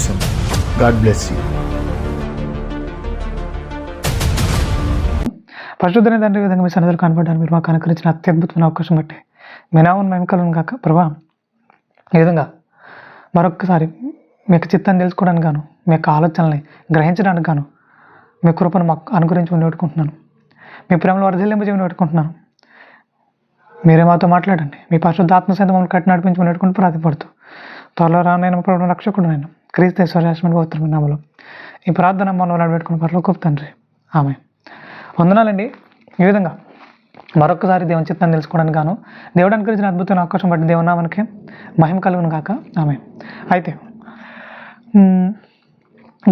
ఉద్దేశం God bless you పరిశుద్ధమైన తండ్రి విధంగా మీ సన్నిధులు కనపడడానికి మీరు మాకు అనుకరించిన అత్యద్భుతమైన అవకాశం బట్టి మీ నామం మేము కాక ప్రభా ఈ విధంగా మరొక్కసారి మీకు చిత్తాన్ని తెలుసుకోవడానికి గాను మీ యొక్క ఆలోచనల్ని గ్రహించడానికి గాను మీ కృపను మాకు అనుగ్రహించి పెట్టుకుంటున్నాను. మీ ప్రేమలో వరదలింపు పెట్టుకుంటున్నాను. మీరే మాతో మాట్లాడండి. మీ పరిశుద్ధ ఆత్మసంత మమ్మల్ని కట్టి నడిపించి పెట్టుకుని ప్రార్థపడుతూ త్వరలో రానైన ప్రభు రక్షకుడు నేను క్రీస్తు స్వరాశ్రమని పోతున్న నామలో. ఈ ప్రార్థన మనం నడబెట్టుకుని పట్ల గొప్ప తండ్రి. ఆమె వందనాలండి. ఈ విధంగా మరొకసారి దేవుని చిత్తాన్ని తెలుసుకోవడానికి గాను దేవుడు అనుకరించిన అద్భుతమైన అవకాశం బట్టి దేవునామానికి మహిమ కలుగును కాక ఆమె అయితే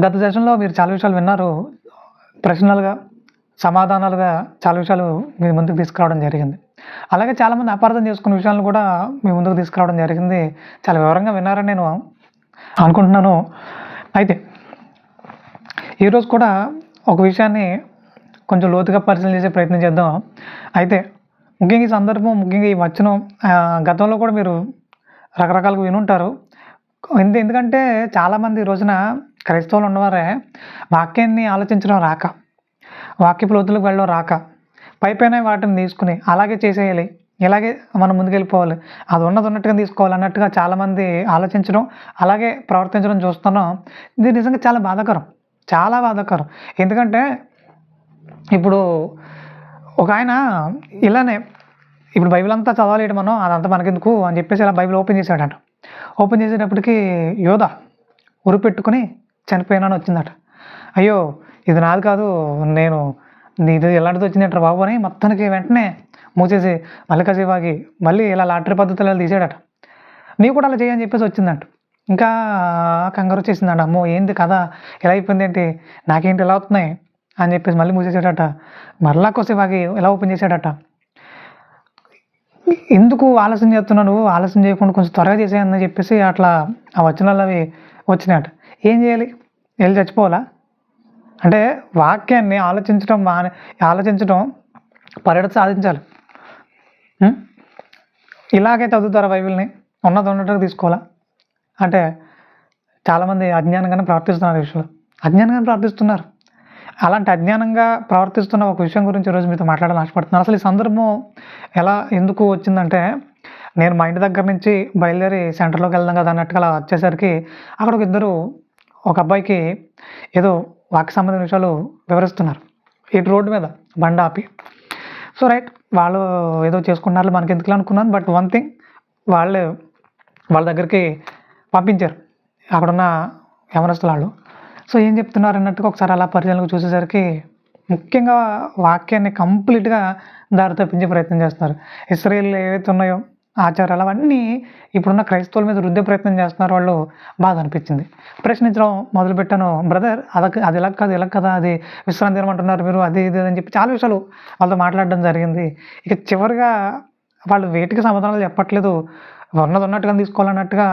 గత సెషన్లో మీరు చాలా విషయాలు విన్నారు. ప్రశ్నలుగా సమాధానాలుగా చాలా విషయాలు మీ ముందుకు తీసుకురావడం జరిగింది. అలాగే చాలామంది అపార్థం చేసుకున్న విషయాలను కూడా మీ ముందుకు తీసుకురావడం జరిగింది. చాలా వివరంగా విన్నారని నేను అనుకుంటున్నాను. అయితే ఈరోజు కూడా ఒక విషయాన్ని కొంచెం లోతుగా పరిశీలన చేసే ప్రయత్నం చేద్దాం. అయితే ముఖ్యంగా ఈ సందర్భం ముఖ్యంగా ఈ వచనం గతంలో కూడా మీరు రకరకాలుగా వినుంటారు. ఎందు ఎందుకంటే చాలామంది ఈ రోజున క్రైస్తవులు ఉన్నవారే వాక్యాన్ని ఆలోచించడం రాక. వాక్యపు లోతులకు వెళ్ళడం రాక. పైపైన వాటిని తీసుకుని అలాగే చేసేయాలి. ఇలాగే మనం ముందుకెళ్ళిపోవాలి. అది ఉన్నది ఉన్నట్టుగా తీసుకోవాలి అన్నట్టుగా చాలామంది ఆలోచించడం అలాగే ప్రవర్తించడం చూస్తున్నాం ఇది నిజంగా చాలా బాధాకరం. చాలా బాధాకరం. ఎందుకంటే ఇప్పుడు ఒక ఆయన ఇలానే ఇప్పుడు బైబిల్ అంతా చదవలేడు మనం అదంతా మనకెందుకు అని చెప్పేసి ఇలా బైబిల్ ఓపెన్ చేశాడట. ఓపెన్ చేసేటప్పటికి యోధ ఉరిపెట్టుకుని చనిపోయినాను వచ్చిందట. అయ్యో ఇది నాది కాదు నేను ఇది ఎలాంటిది వచ్చిందంటారు బాబు అని మొత్తానికి వెంటనే మూసేసి మళ్ళీ కాసేపాకి మళ్ళీ ఇలా లాటరీ పద్ధతిలో తీసాడట. నీ కూడా అలా చేయని చెప్పేసి వచ్చిందంట. ఇంకా కంగారు వచ్చేసిందంట. అమ్మో ఏంది కదా ఎలా అయిపోయింది ఏంటి? నాకేంటి ఎలా అవుతున్నాయి? అని చెప్పేసి మళ్ళీ మూసేసాడట. మరలా కొసేపాకి ఎలా ఓపెన్ చేశాడట? ఎందుకు ఆలస్యం చేస్తున్నావు ఆలస్యం చేయకుండా కొంచెం త్వరగా చేసేయని చెప్పేసి అట్లా ఆ వచనాలు అవి వచ్చినాయట. ఏం చేయాలి? వెళ్ళి చచ్చిపోవాలా? అంటే వాక్యాన్ని ఆలోచించడం మానే ఆలోచించడం పర్యటన సాధించాలి. ఇలాగే చదువుతారా బైబిల్ని? ఉన్నది ఉన్నట్టుగా తీసుకోవాలా? అంటే చాలామంది అజ్ఞానంగానే ప్రవర్తిస్తున్నారు విషయంలో. అజ్ఞానంగానే ప్రార్థిస్తున్నారు. అలాంటి అజ్ఞానంగా ప్రవర్తిస్తున్న ఒక విషయం గురించి ఈరోజు మీతో మాట్లాడాలని ఆశపడుతున్నాను. అసలు ఈ సందర్భం ఎలా ఎందుకు వచ్చిందంటే నేను మా ఇంటి దగ్గర నుంచి బయలుదేరి సెంటర్లోకి వెళ్దాం కదా అన్నట్టుగా అలా వచ్చేసరికి అక్కడ ఒక ఇద్దరు ఒక అబ్బాయికి ఏదో వాక్య సంబంధించిన విషయాలు వివరిస్తున్నారు. ఇటు రోడ్డు మీద బండ ఆపి. సో రైట్ వాళ్ళు ఏదో చేసుకున్నారు మనకి ఎందుకు అనుకున్నాను బట్ వన్ థింగ్ వాళ్ళు వాళ్ళ దగ్గరికి పంపించారు. అక్కడున్న యవనస్తుల వాళ్ళు. సో ఏం చెప్తున్నారు అన్నట్టుగా ఒకసారి అలా పరిచయాలకు చూసేసరికి ముఖ్యంగా వాక్యాన్ని కంప్లీట్గా దారి తప్పించే ప్రయత్నం చేస్తున్నారు. ఇస్రాయేల్ ఏవైతే ఉన్నాయో ఆచారాలు అవన్నీ ఇప్పుడున్న క్రైస్తవుల మీద రుద్దే ప్రయత్నం చేస్తున్నారు వాళ్ళు బాధ అనిపించింది. ప్రశ్నించడం మొదలుపెట్టాను బ్రదర్ అదొక అది ఎలా కాదు ఎలా కదా అది విశ్రాంతి తినమంటున్నారు మీరు అది ఇది అని చెప్పి చాలా విషయాలు వాళ్ళతో మాట్లాడడం జరిగింది. ఇక చివరిగా వాళ్ళు వేటికి సమాధానాలు చెప్పట్లేదు ఉన్నది ఉన్నట్టుగా తీసుకోవాలన్నట్టుగా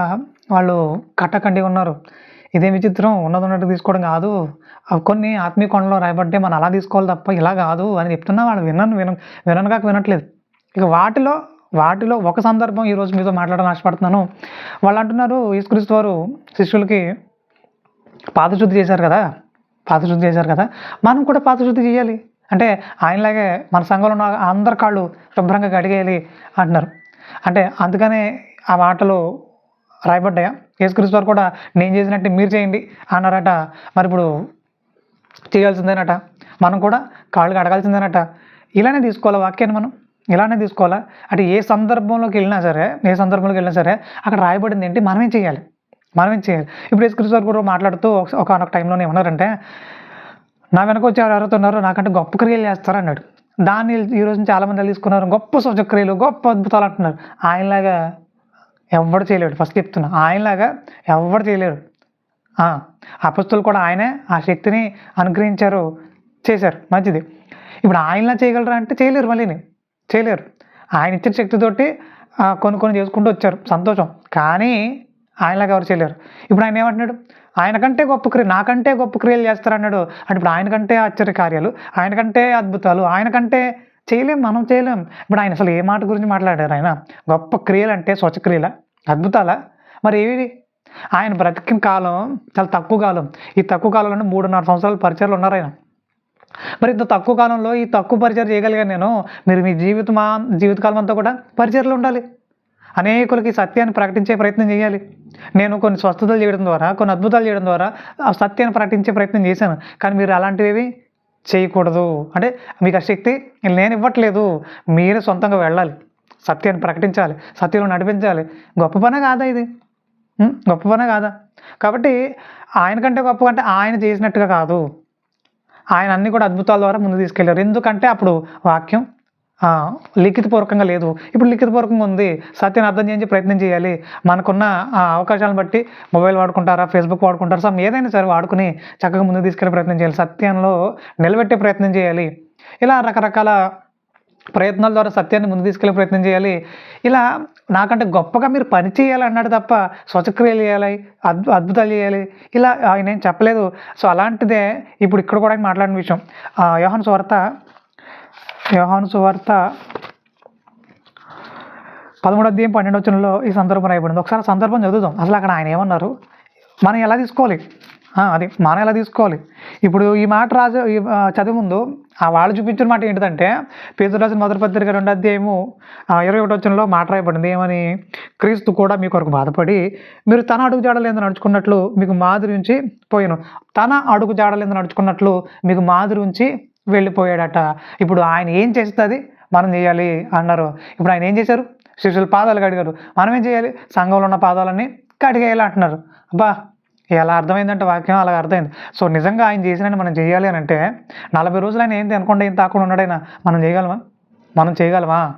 వాళ్ళు కట్టకండి ఉన్నారు. ఇదే విచిత్రం ఉన్నది ఉన్నట్టు తీసుకోవడం కాదు. అవి కొన్ని ఆత్మీయ కొండలో రాయబడ్డే మనం అలా తీసుకోవాలి తప్ప ఇలా కాదు అని చెప్తున్నా వాళ్ళు వినను విన వినగాక వినట్లేదు. ఇక వాటిలో వాటిలో ఒక సందర్భం ఈరోజు మీతో మాట్లాడాలని ఆశపడుతున్నాను. వాళ్ళు అంటున్నారు యేసుక్రీస్తు వారు శిష్యులకి పాదశుద్ధి చేశారు కదా? పాదశుద్ధి చేశారు కదా? మనం కూడా పాదశుద్ధి చేయాలి. అంటే ఆయనలాగే మన సంఘంలో ఉన్న అందరి కాళ్ళు శుభ్రంగా కడిగేయాలి అంటున్నారు. అంటే అందుకనే ఆ మాటలు రాయబడ్డాయా? యేసుక్రీస్తు వారు కూడా నేను చేసినట్టు మీరు చేయండి అన్నారట. మరి ఇప్పుడు చేయాల్సిందేనట? మనం కూడా కాళ్ళు కడగాల్సిందేనట ఇలానే తీసుకోవాలి వాక్యాన్ని మనం? ఇలానే తీసుకోవాలా? అంటే ఏ సందర్భంలోకి వెళ్ళినా సరే ఏ సందర్భంలోకి వెళ్ళినా సరే అక్కడ రాయబడింది ఏంటి? మనమేం చేయాలి. మనమేం చేయాలి. ఇప్పుడు యేసుక్రీస్తు వారు కూడా మాట్లాడుతూ ఒకనొక టైంలో ఏమన్నారంటే నా వెనక వచ్చి ఎవరు ఎవరుతున్నారో నాకంటే గొప్ప క్రియలు చేస్తారు అన్నాడు. దాన్ని ఈ రోజు చాలామంది తీసుకున్నారు? గొప్ప సూచక్రియలు గొప్ప అద్భుతాలు అంటున్నారు. ఆయనలాగా ఎవడు చేయలేడు. ఫస్ట్ చెప్తున్నా ఆయనలాగా ఎవడు చేయలేడు. ఆ, అపస్తులు కూడా ఆయనే ఆ శక్తిని అనుగ్రహించారు చేశారు. మంచిది. ఇప్పుడు ఆయనలా చేయగలరా అంటే చేయలేరు మళ్ళీని. చేయలేరు. ఆయన ఇచ్చిన శక్తితోటి కొన్ని కొన్ని చేసుకుంటూ వచ్చారు. సంతోషం. కానీ ఆయనలాగా ఎవరు చేయలేరు. ఇప్పుడు ఆయన ఏమంటున్నాడు? ఆయనకంటే గొప్ప క్రియ నాకంటే గొప్ప క్రియలు చేస్తారన్నాడు. అంటే ఇప్పుడు ఆయనకంటే ఆశ్చర్య కార్యాలు ఆయనకంటే అద్భుతాలు ఆయనకంటే చేయలేం మనం చేయలేం. ఇప్పుడు ఆయన అసలు ఏ మాట గురించి మాట్లాడారు ఆయన? గొప్ప క్రియలు అంటే స్వచ్ఛక్రియల? అద్భుతాల? మరి ఏవి? ఆయన బ్రతికిన కాలం చాలా తక్కువ కాలం. ఈ తక్కువ కాలంలో మూడున్నర సంవత్సరాలు పరిచయాలు ఉన్నారు ఆయన. మరి ఇంత తక్కువ కాలంలో ఈ తక్కువ పరిచయం చేయగలిగాను నేను. మీరు మీ జీవితమా జీవితకాలం అంతా కూడా పరిచయలు ఉండాలి. అనేకులకి సత్యాన్ని ప్రకటించే ప్రయత్నం చేయాలి. నేను కొన్ని స్వస్థతలు చేయడం ద్వారా కొన్ని అద్భుతాలు చేయడం ద్వారా ఆ సత్యాన్ని ప్రకటించే ప్రయత్నం చేశాను. కానీ మీరు అలాంటివి చేయకూడదు. అంటే మీకు ఆ శక్తి నేను ఇవ్వట్లేదు మీరే సొంతంగా వెళ్ళాలి. సత్యాన్ని ప్రకటించాలి. సత్యంలో నడిపించాలి. గొప్ప పనే కాదా ఇది? గొప్ప పనే కాదా? కాబట్టి ఆయన కంటే గొప్ప కంటే ఆయన చేసినట్టుగా కాదు. ఆయన అన్ని కూడా అద్భుతాల ద్వారా ముందు తీసుకెళ్ళారు. ఎందుకంటే అప్పుడు వాక్యం లిఖితపూర్వకంగా లేదు. ఇప్పుడు లిఖితపూర్వకంగా ఉంది. సత్యాన్ని అర్థం చేయించి ప్రయత్నం చేయాలి. మనకున్న అవకాశాలను బట్టి మొబైల్ వాడుకుంటారా ఫేస్బుక్ వాడుకుంటారా సమ్ ఏదైనా సరే వాడుకుని చక్కగా ముందుకు తీసుకెళ్ళే ప్రయత్నం చేయాలి. సత్యంలో నిలబెట్టే ప్రయత్నం చేయాలి. ఇలా రకరకాల ప్రయత్నాల ద్వారా సత్యాన్ని ముందు తీసుకెళ్ళే ప్రయత్నం చేయాలి. ఇలా నాకంటే గొప్పగా మీరు పని చేయాలి అన్నాడు తప్ప స్వచక్రియలు చేయాలి అద్భు అద్భుతాలు చేయాలి. ఇలా ఆయన ఏం చెప్పలేదు. సో అలాంటిదే ఇప్పుడు ఇక్కడ కూడా ఆయన మాట్లాడిన విషయం. ఆ, యోహాను సువార్త యోహాను సువార్త పదమూడు అధ్యాయం పన్నెండు వచనంలో ఈ సందర్భం రాయబడింది. ఒకసారి ఆ సందర్భం చదువుదాం. అసలు అక్కడ ఆయన ఏమన్నారు? మనం ఎలా తీసుకోవాలి? అది మనం ఎలా తీసుకోవాలి? ఇప్పుడు ఈ మాట రాజు ఈ, ముందు ఆ వాళ్ళు చూపించిన మాట ఏంటిదంటే పేదరాజు రాసిన మొదటి పత్రిక రెండు అధ్యాయము ఆ, ఇరవై ఒకటి మాట రాయబడింది. ఏమని? క్రీస్తు కూడా మీ కొరకు బాధపడి మీరు తన అడుగు జాడలేదు నడుచుకున్నట్లు మీకు మాదిరి ఉంచి పోయాను. తన అడుగు జాడలేదు నడుచుకున్నట్లు మీకు మాదిరి ఉంచి వెళ్ళిపోయాడట. ఇప్పుడు ఆయన ఏం చేస్తుంది? మనం చేయాలి అన్నారు. ఇప్పుడు ఆయన ఏం చేశారు? శిష్యుల పాదాలు కడిగారు. మనం ఏం చేయాలి? సంఘంలో ఉన్న పాదాలన్నీ కడిగేయాలి అంటున్నారు. అబ్బా ఎలా అర్థమైందంటే వాక్యం అలా అర్థమైంది. సో నిజంగా ఆయన చేసినట్టు మనం చేయాలి అని అంటే నలభై రోజులు ఆయన ఏంటి అనుకోండి ఏం తాకుండా ఉన్నాడైనా మనం చేయగలమా? మనం చేయగలమా?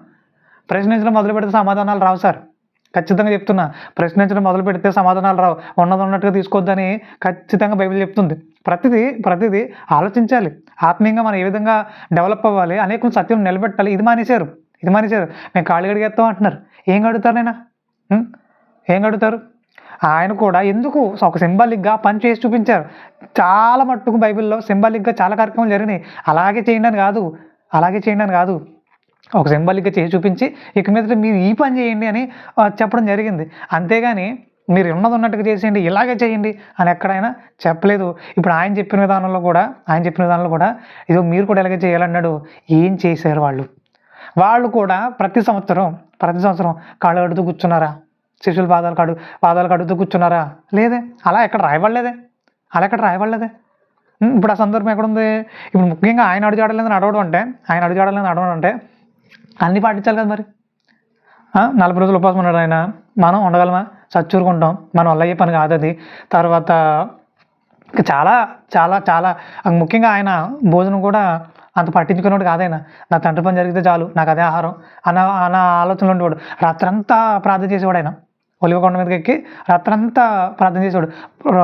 ప్రశ్నించడం మొదలు పెడితే సమాధానాలు రావు సార్. ఖచ్చితంగా చెప్తున్నా ప్రశ్నించడం మొదలు పెడితే సమాధానాలు రావు. ఉన్నది ఉన్నట్టుగా తీసుకోవద్దని ఖచ్చితంగా బైబిల్ చెప్తుంది. ప్రతిదీ ప్రతిదీ ఆలోచించాలి. ఆత్మీయంగా మనం ఏ విధంగా డెవలప్ అవ్వాలి అనేక సత్యం నిలబెట్టాలి ఇది మానేశారు. ఇది మానేశారు. మేము కాళ్ళు గడిగేస్తాం అంటున్నారు. ఏం గడుగుతారు నైనా? ఏం గడుగుతారు? ఆయన కూడా ఎందుకు ఒక సింబాలిక్గా పని చేసి చూపించారు? చాలా మట్టుకు బైబిల్లో సింబాలిక్గా చాలా కార్యక్రమాలు జరిగినాయి. అలాగే చేయండి అని కాదు. అలాగే చేయండి అని కాదు. ఒక సింబాలిక్గా చేసి చూపించి ఇక మీద మీరు ఈ పని చేయండి అని చెప్పడం జరిగింది. అంతేగాని మీరు ఉన్నది ఉన్నట్టుగా చేసేయండి ఇలాగే చేయండి అని ఎక్కడైనా చెప్పలేదు. ఇప్పుడు ఆయన చెప్పిన విధానంలో కూడా ఆయన చెప్పిన విధానంలో కూడా ఇదో మీరు కూడా ఇలాగే చేయాలన్నాడు. ఏం చేశారు వాళ్ళు? వాళ్ళు కూడా ప్రతి సంవత్సరం ప్రతి సంవత్సరం కాళ్ళు కడుతూ కూర్చున్నారా? శిష్యులు పాదాలు కడు పాదాలు కడుగుతూ కూర్చున్నారా? లేదే. అలా ఎక్కడ రాయబడలేదే. అలా ఎక్కడ రాయబడలేదే. ఇప్పుడు ఆ సందర్భం ఎక్కడుంది? ఇప్పుడు ముఖ్యంగా ఆయన అడుగుజాడలేదని అడవడం అంటే ఆయన అడుగుజాడలేదని అడవడం అంటే అన్నీ పాటించాలి కదా మరి. నలభై రోజులు ఉపవాసం ఉన్నాడు ఆయన. మనం ఉండగలమా? చచ్చూరుకుంటాం. మనం వల్ల అయ్యే పని కాదు అది. తర్వాత చాలా చాలా చాలా ముఖ్యంగా ఆయన భోజనం కూడా అంత పట్టించుకునేవాడు కాదైనా నా తండ్రి పని జరిగితే చాలు నాకు అదే ఆహారం అన్న అన్న ఆలోచనలు ఉండేవాడు. రాత్రంతా ప్రార్థన చేసేవాడు ఆయన. ఒలివ కొండ మీదకి ఎక్కి రాత్రంతా ప్రార్థన చేసేవాడు.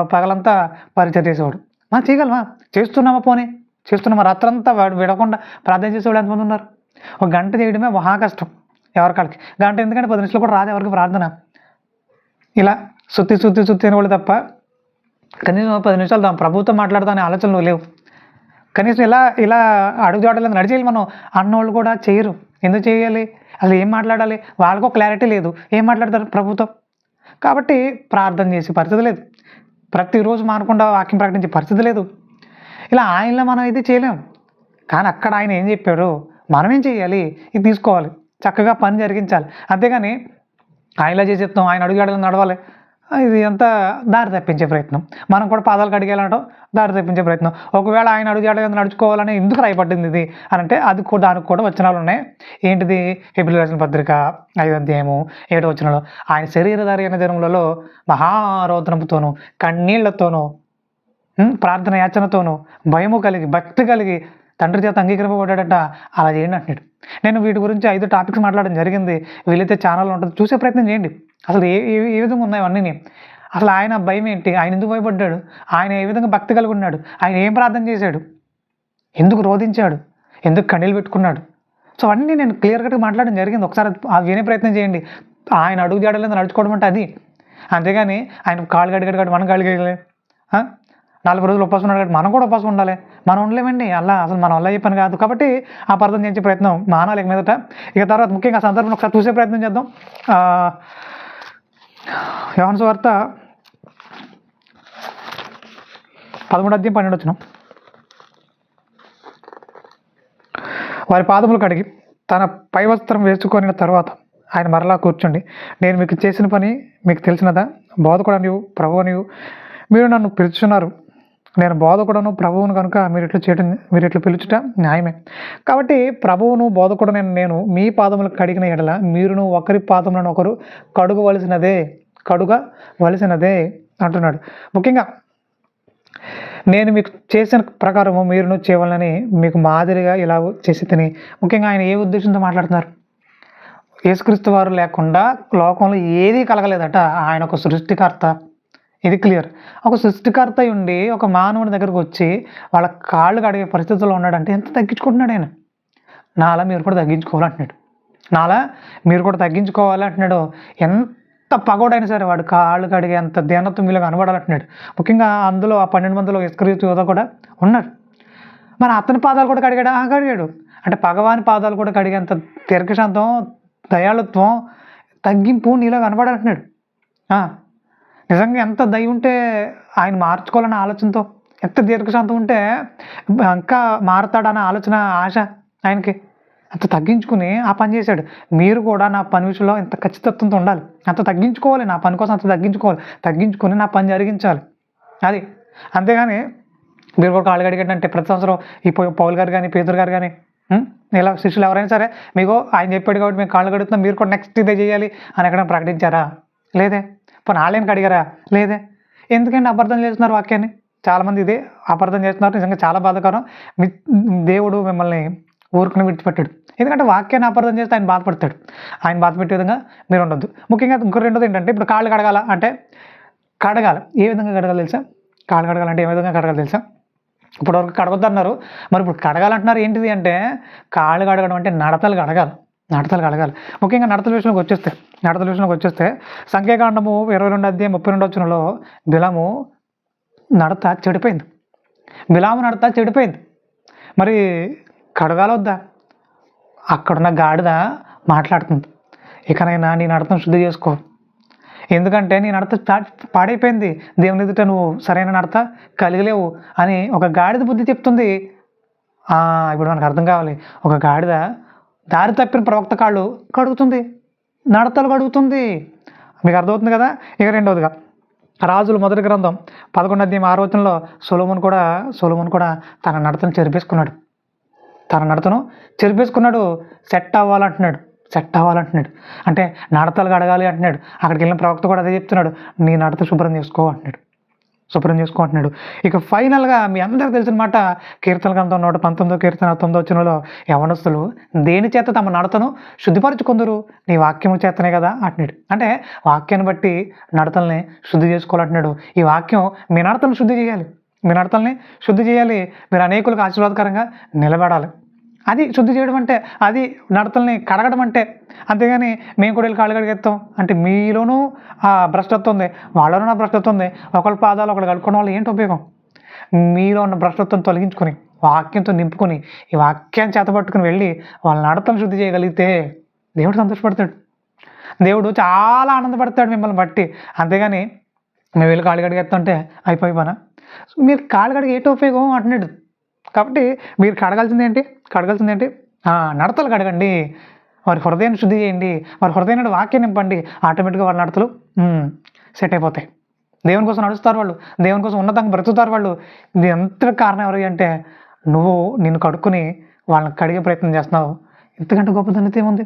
పగలంతా పరిచయం చేసేవాడు. మా చేయగలమా చేస్తున్నామా పోనీ? చేస్తున్నామా రాత్రంతా వాడు విడకుండా ప్రార్థన చేసేవాడు ఎంతమంది ఉన్నారు? ఒక గంట చేయడమే మహా కష్టం ఎవరికాళ్ళకి. గంట ఎందుకంటే పది నిమిషాలు కూడా రాదు ఎవరికి ప్రార్థన. ఇలా సుత్తి సుత్తి సుత్తి అనేవాళ్ళు తప్ప కనీసం పది నిమిషాలు దాని ప్రభుత్వం మాట్లాడదాని ఆలోచనలు లేవు. కనీసం ఇలా ఇలా అడుగుజాడలేదు నడిచేయాలి మనం అన్నోళ్ళు కూడా చేయరు. ఎందుకు చేయాలి? అసలు ఏం మాట్లాడాలి? వాళ్ళకు క్లారిటీ లేదు. ఏం మాట్లాడతారు ప్రభుత్వం? కాబట్టి ప్రార్థన చేసే పరిస్థితి లేదు. ప్రతిరోజు మానకుండా వాక్యం ప్రకటించే పరిస్థితి లేదు. ఇలా ఆయనలో మనం అయితే చేయలేం. కానీ అక్కడ ఆయన ఏం చెప్పాడు మనం ఏం చేయాలి? ఇది తీసుకోవాలి. చక్కగా పని జరిగించాలి. అంతేగాని ఆయనలా చేసేస్తాం ఆయన అడుగు నడవాలి. ఇది అంతా దారి తప్పించే ప్రయత్నం. మనం కూడా పాదాలు కడిగేయాలంటాం దారి తప్పించే ప్రయత్నం. ఒకవేళ ఆయన అడుగు నడుచుకోవాలని ఎందుకు రాయపడింది ఇది? అని అంటే అది కూడా దానికి కూడా వచనాలు ఉన్నాయి. ఏంటిది? ఏప్రిల్ రచన పత్రిక ఐదు అధ్యాయము ఏడు వచనాలు ఆయన శరీరధారి అయిన జనములలో మహారోదనముతోనూ కన్నీళ్ళతోనూ ప్రార్థన యాచనతోనూ భయము కలిగి భక్తి కలిగి తండ్రి చేత అంగీకరింపబడ్డాడట. అలా చేయండి అంటున్నాడు. నేను వీటి గురించి ఐదు టాపిక్స్ మాట్లాడడం జరిగింది. వీలైతే ఛానల్ ఉంటుంది. చూసే ప్రయత్నం చేయండి. అసలు ఏ ఏ విధంగా ఉన్నాయి అన్నీ అసలు ఆయన భయం ఏంటి? ఆయన ఎందుకు భయపడ్డాడు? ఆయన ఏ విధంగా భక్తి కలిగి ఉన్నాడు? ఆయన ఏం ప్రార్థన చేశాడు? ఎందుకు రోధించాడు? ఎందుకు కన్నీళ్ళు పెట్టుకున్నాడు? సో అన్నీ నేను క్లియర్ కట్గా మాట్లాడడం జరిగింది. ఒకసారి వినే ప్రయత్నం చేయండి. ఆయన అడుగు జాడలేదు నడుచుకోవడం అంటే అది. అంతేగాని ఆయన కాళ్ళు గడిగడు మనం కాళ్ళు గడిగలే నాలుగు రోజులు ఉపవాసం ఉన్నాడు కాబట్టి మనం కూడా ఉపవాసం ఉండాలి. మనం ఉండలేమండి. అలా అసలు మనం అలా పని కాదు. కాబట్టి ఆ పర్థం చేసే ప్రయత్నం మానాలి మీదట. ఇక తర్వాత ముఖ్యంగా సందర్భం ఒకసారి చూసే ప్రయత్నం చేద్దాం. యోహన్ వార్త పదమూడు అధ్యాయం పన్నెండు వచ్చిన వారి పాదములు కడిగి తన పై వస్త్రం వేసుకొని తర్వాత ఆయన మరలా కూర్చోండి నేను మీకు చేసిన పని మీకు తెలిసినదా? బోధకుడనివు ప్రభువనివు మీరు నన్ను పిలుచున్నారు. నేను బోధకుడను ప్రభువును కనుక మీరు ఇట్లా చేయడం మీరు ఇట్లా పిలుచుట న్యాయమే. కాబట్టి ప్రభువును బోధకుడు నేను నేను మీ పాదములు కడిగిన ఎడల మీరును ఒకరి పాదములను ఒకరు కడుగవలసినదే కడుగవలసినదే అంటున్నాడు. ముఖ్యంగా నేను మీకు చేసిన ప్రకారము మీరును చేయవాలని మీకు మాదిరిగా ఇలా చేసి తిని. ముఖ్యంగా ఆయన ఏ ఉద్దేశంతో మాట్లాడుతున్నారు? యేసుక్రీస్తు వారు లేకుండా లోకంలో ఏదీ కలగలేదట. ఆయన ఒక సృష్టికర్త. ఇది క్లియర్. ఒక సృష్టికర్త ఉండి ఒక మానవుడి దగ్గరకు వచ్చి వాళ్ళ కాళ్ళు కడిగే పరిస్థితుల్లో ఉన్నాడంటే ఎంత తగ్గించుకుంటున్నాడు ఆయన? నాలా మీరు కూడా తగ్గించుకోవాలంటున్నాడు. నాలా మీరు కూడా తగ్గించుకోవాలి అంటున్నాడు ఎంత పగోడైనా సరే వాడు కాళ్ళు కడిగే అంత దేనత్వం మీలో కనబడాలంటున్నాడు. ముఖ్యంగా అందులో ఆ పన్నెండు మందిలో ఇస్కరీతు యోధ కూడా ఉన్నారు మరి అతని పాదాలు కూడా కడిగాడు? కడిగాడు. అంటే పగవాని పాదాలు కూడా కడిగేంత దీర్ఘశాంతం దయాళుత్వం తగ్గింపు నీలో కనబడాలంటున్నాడు. నిజంగా ఎంత దయ ఉంటే ఆయన మార్చుకోవాలన్న ఆలోచనతో ఎంత దీర్ఘశాంతం ఉంటే ఇంకా మారతాడన్న ఆలోచన ఆశ ఆయనకి. అంత తగ్గించుకుని ఆ పని చేశాడు. మీరు కూడా నా పని విషయంలో ఇంత ఖచ్చితత్వంతో ఉండాలి. అంత తగ్గించుకోవాలి. నా పని కోసం అంత తగ్గించుకోవాలి. తగ్గించుకుని నా పని జరిగించాలి. అది. అంతేగాని మీరు కూడా కాళ్ళు అంటే ప్రతి సంవత్సరం ఈ పౌల్ గారు కానీ పేదరు గారు కానీ ఇలా శిష్యులు ఎవరైనా సరే మీకు ఆయన చెప్పాడు కాబట్టి మేము కాళ్ళు కడుగుతున్నాం మీరు కూడా నెక్స్ట్ ఇదే చేయాలి అని ఎక్కడ ప్రకటించారా? లేదే. పోనీ వాళ్ళేం అడిగారా? లేదే. ఎందుకంటే అబద్ధం చేస్తున్నారు వాక్యాన్ని? చాలామంది ఇదే అబద్ధం చేస్తున్నారు. నిజంగా చాలా బాధాకరం. దేవుడు మిమ్మల్ని ఊరుకుని విడిచిపెట్టాడు. ఎందుకంటే వాక్యాన్ని అపార్థం చేస్తే ఆయన బాధపడతాడు. ఆయన బాధపెట్టే విధంగా మీరు ఉండొద్దు. ముఖ్యంగా ఇంకో రెండోది ఏంటంటే ఇప్పుడు కాళ్ళు కడగాల అంటే కడగాలి. ఏ విధంగా కడగాలి తెలుసా? కాళ్ళు కడగాలంటే ఏ విధంగా కడగాలి తెలుసా? ఇప్పటివరకు కడగొద్దన్నారు మరి ఇప్పుడు కడగాలంటున్నారు ఏంటిది అంటే కాళ్ళు కడగడం అంటే నడతలు కడగాలి. నడతలు కడగాలి. ముఖ్యంగా నడతల విషయంలోకి వచ్చేస్తే నడతల విషయంలోకి వచ్చేస్తే సంఖ్యాకాండము ఇరవై రెండు అధ్యాయం ముప్పై రెండు వచ్చినలో బిలాము నడత చెడిపోయింది. బిలాము నడత చెడిపోయింది. మరి కడగాలొద్దా అక్కడున్న గాడిద మాట్లాడుతుంది. ఇకనైనా నీ నడతను శుద్ధి చేసుకో. ఎందుకంటే నీ నడత పాడైపోయింది. దేవుని ఎదుట నువ్వు సరైన నడత కలిగలేవు అని ఒక గాడిద బుద్ధి చెప్తుంది. ఇప్పుడు మనకు అర్థం కావాలి. ఒక గాడిద దారి తప్పిన ప్రవక్త కాళ్ళు కడుగుతుంది. నడతలు కడుగుతుంది మీకు అర్థమవుతుంది కదా? ఇక రెండవదిగా రాజుల మొదటి గ్రంథం పదకొండు అధ్యాయం ఆరు వచనంలో సొలోమన్ కూడా సొలోమన్ కూడా తన నడతను చెరిపేసుకున్నాడు. తన నడతను చెరిపేసుకున్నాడు. సెట్ అవ్వాలంటున్నాడు. సెట్ అవ్వాలంటున్నాడు. అంటే నడతలు కడగాలి అంటున్నాడు. అక్కడికి వెళ్ళిన ప్రవక్త కూడా అదే చెప్తున్నాడు. నీ నడత శుభ్రం చేసుకో అంటున్నాడు. శుభ్రం చేసుకుంటున్నాడు. ఇక ఫైనల్గా మీ అందరికీ తెలిసిన మాట కీర్తన గ్రంథం నూట పంతొమ్మిదో కీర్తన తొమ్మిదో వచ్చినలో యవనస్తులు దేని చేత తమ నడతను శుద్ధిపరచుకుందరు నీ వాక్యము చేతనే కదా అంటున్నాడు. అంటే వాక్యాన్ని బట్టి నడతల్ని శుద్ధి చేసుకోవాలంటున్నాడు. ఈ వాక్యం మీ నడతను శుద్ధి చేయాలి. మీ నడతల్ని శుద్ధి చేయాలి. మీరు అనేకులకు ఆశీర్వాదకరంగా నిలబడాలి. అది శుద్ధి చేయడం అంటే అది నడతల్ని కడగడం అంటే అంతేగాని మేము కూడా వెళ్ళి కాళ్ళు కడిగేస్తాం. అంటే మీలోనూ ఆ భ్రష్టత్వం ఉంది వాళ్ళలోనూ ఆ భ్రష్టత్వం ఉంది. ఒకళ్ళ పాదాలు ఒకళ్ళు కడుక్కోవడం వల్ల ఏంటి ఉపయోగం? మీలో ఉన్న భ్రష్టత్వం తొలగించుకొని వాక్యంతో నింపుకొని ఈ వాక్యాన్ని చేతపట్టుకుని వెళ్ళి వాళ్ళ నడతను శుద్ధి చేయగలిగితే దేవుడు సంతోషపడతాడు. దేవుడు చాలా ఆనందపడతాడు మిమ్మల్ని బట్టి. అంతేగాని మేము వెళ్ళి కాళ్ళు కడిగేస్తుంటే అయిపోయి పనా మీరు కాళ్ళు కడిగి ఏంటి ఉపయోగం? అంటున్నాడు. కాబట్టి మీరు కడగాల్సింది ఏంటి? కడగాల్సింది ఏంటి? నడతలు కడగండి. వారి హృదయాన్ని శుద్ధి చేయండి. వారి హృదయాన్ని వాక్యం నింపండి. ఆటోమేటిక్గా వారి నడతలు సెట్ అయిపోతాయి. దేవుని కోసం నడుస్తారు వాళ్ళు. దేవుని కోసం ఉన్నతంగా బ్రతుకుతారు వాళ్ళు. ఇది ఎంత కారణం ఎవరు అంటే నువ్వు నిన్ను కడుక్కుని వాళ్ళని కడిగే ప్రయత్నం చేస్తున్నావు. ఇంతకంటే గొప్ప ధన్యత ఏముంది?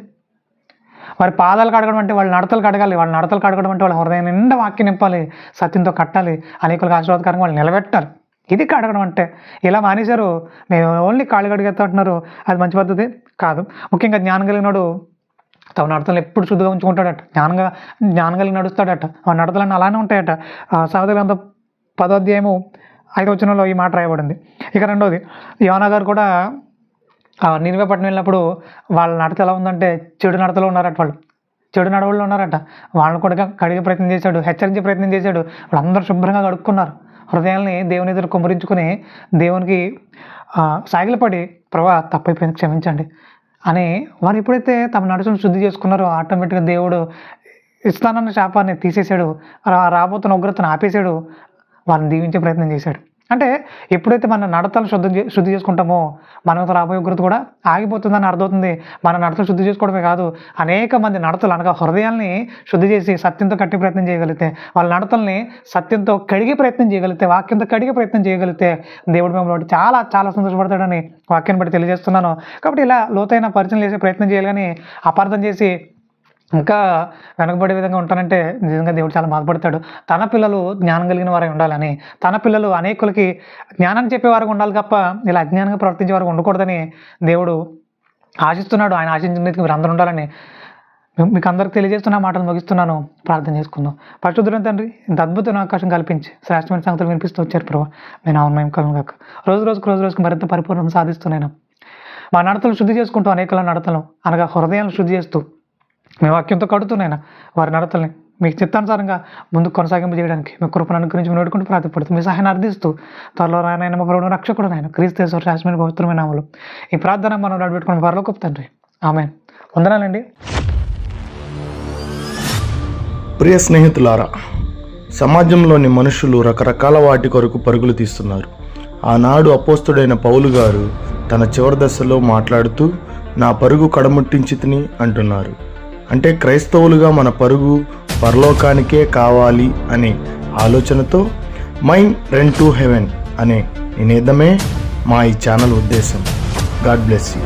వారి పాదాలు కడగడం అంటే వాళ్ళ నడతలు కడగాలి. వాళ్ళ నడతలు కడగడం అంటే వాళ్ళ హృదయం నిండా వాక్యం నింపాలి. సత్యంతో కట్టాలి. అనేకులకు ఆశీర్వాదకరంగా వాళ్ళు నిలబెట్టాలి. ఇది కడగడం అంటే ఇలా మానేశారు. మేము ఓన్లీ కాళ్ళు కడిగేస్తా అంటున్నారు. అది మంచి పద్ధతి కాదు. ముఖ్యంగా జ్ఞానం కలిగినాడు తమ నడతలను ఎప్పుడు శుద్ధిగా ఉంచుకుంటాడట. జ్ఞానంగా జ్ఞానం కలిగి నడుస్తాడట. ఆ నడతలన్నీ అలానే ఉంటాయట. సామెత గ్రంథం పదోధ్యాయము ఐదో వచనంలో ఈ మాట రాయబడింది. ఇక రెండోది యోనా గారు కూడా నిర్వేపట్నం వెళ్ళినప్పుడు వాళ్ళ నడత ఎలా ఉందంటే చెడు నడతలో ఉన్నారట వాళ్ళు. చెడు నడవల్లో ఉన్నారట. వాళ్ళని కూడా కడిగే ప్రయత్నం చేశాడు హెచ్చరించే ప్రయత్నం చేశాడు. వాళ్ళందరూ శుభ్రంగా కడుక్కున్నారు. హృదయాల్ని దేవుని ఎదురు కుమ్మరించుకుని దేవునికి సాగిలపడి ప్రభా తప్పైపోయింది క్షమించండి అని వారు ఎప్పుడైతే తమ నడుచును శుద్ధి చేసుకున్నారో ఆటోమేటిక్గా దేవుడు ఇస్తానన్న శాపాన్ని తీసేశాడు రాబోతున్న ఉగ్రతను ఆపేశాడు వాళ్ళని దీవించే ప్రయత్నం చేశాడు. అంటే ఎప్పుడైతే మన నడతలు శుద్ధి చే- శుద్ధి చేసుకుంటామో మనకు రాబోయే ఉగ్రత కూడా ఆగిపోతుందని అర్థమవుతుంది. మన నడతలు శుద్ధి చేసుకోవడమే కాదు అనేక మంది నడతలు అనగా హృదయాల్ని శుద్ధి చేసి సత్యంతో కట్టి ప్రయత్నం చేయగలిగితే వాళ్ళ నడతల్ని సత్యంతో కడిగే ప్రయత్నం చేయగలిగితే వాక్యంతో కడిగే ప్రయత్నం చేయగలిగితే దేవుడు మిమ్మల్ని చాలా చాలా సంతోషపడతాడని వాక్యాన్ని బట్టి తెలియజేస్తున్నాను. కాబట్టి ఇలా లోతైన పరిచయం చేసే ప్రయత్నం చేయాలని అపార్థం చేసి ఇంకా వెనకబడే విధంగా ఉంటానంటే నిజంగా దేవుడు చాలా బాధపడతాడు. తన పిల్లలు జ్ఞానం కలిగిన వారే ఉండాలని తన పిల్లలు అనేకులకి జ్ఞానాన్ని చెప్పేవారు ఉండాలి తప్ప ఇలా అజ్ఞానంగా ప్రవర్తించే వారు ఉండకూడదని దేవుడు ఆశిస్తున్నాడు. ఆయన ఆశించిన మీరు అందరూ ఉండాలని మీకు అందరికి తెలియజేస్తున్న మాటలు ముగిస్తున్నాను. ప్రార్థన చేసుకుందాం. పరిశుద్ధులను తండ్రి ఇంత అద్భుతమైన అవకాశం కల్పించి శ్రేష్టమైన సంగతులు వినిపిస్తూ వచ్చారు ప్రభావ నేను అవును మేము కలను కాక రోజు రోజుకు రోజు రోజుకు మరింత పరిపూర్ణం సాధిస్తున్నాను మా నడతలు శుద్ధి చేసుకుంటూ అనేకల నడతలు అనగా హృదయాలను శుద్ధి చేస్తూ మీ వాక్యంతో కడుతున్నాయినా వారి నడతల్ని మీకు చిత్తానుసారంగా ముందుకు కొనసాగింపు చేయడానికి మీ కృపను అనుగ్రహించి మీరు వేడుకుంటూ ప్రార్థపడుతూ మీ సహాయాన్ని అర్థిస్తూ త్వరలో రాయన మా ప్రభుడు రక్షకుడు నాయన క్రీస్తు రాష్ట్రమైన పవిత్రమైన నామలు ఈ ప్రార్థన మనం నడిపెట్టుకుని వారిలో గొప్ప తండ్రి. ఆమె వందనాలండి. ప్రియ స్నేహితులారా సమాజంలోని మనుషులు రకరకాల వాటి కొరకు పరుగులు తీస్తున్నారు. ఆనాడు అపోస్తుడైన పౌలు గారు తన చివరి దశలో మాట్లాడుతూ నా పరుగు కడముట్టించి తిని అంటున్నారు. అంటే క్రైస్తవులుగా మన పరుగు పరలోకానికే కావాలి అనే ఆలోచనతో మైండ్ రెన్ టు హెవెన్ అనే నినేదమే మా ఈ ఛానల్ ఉద్దేశం. God bless you.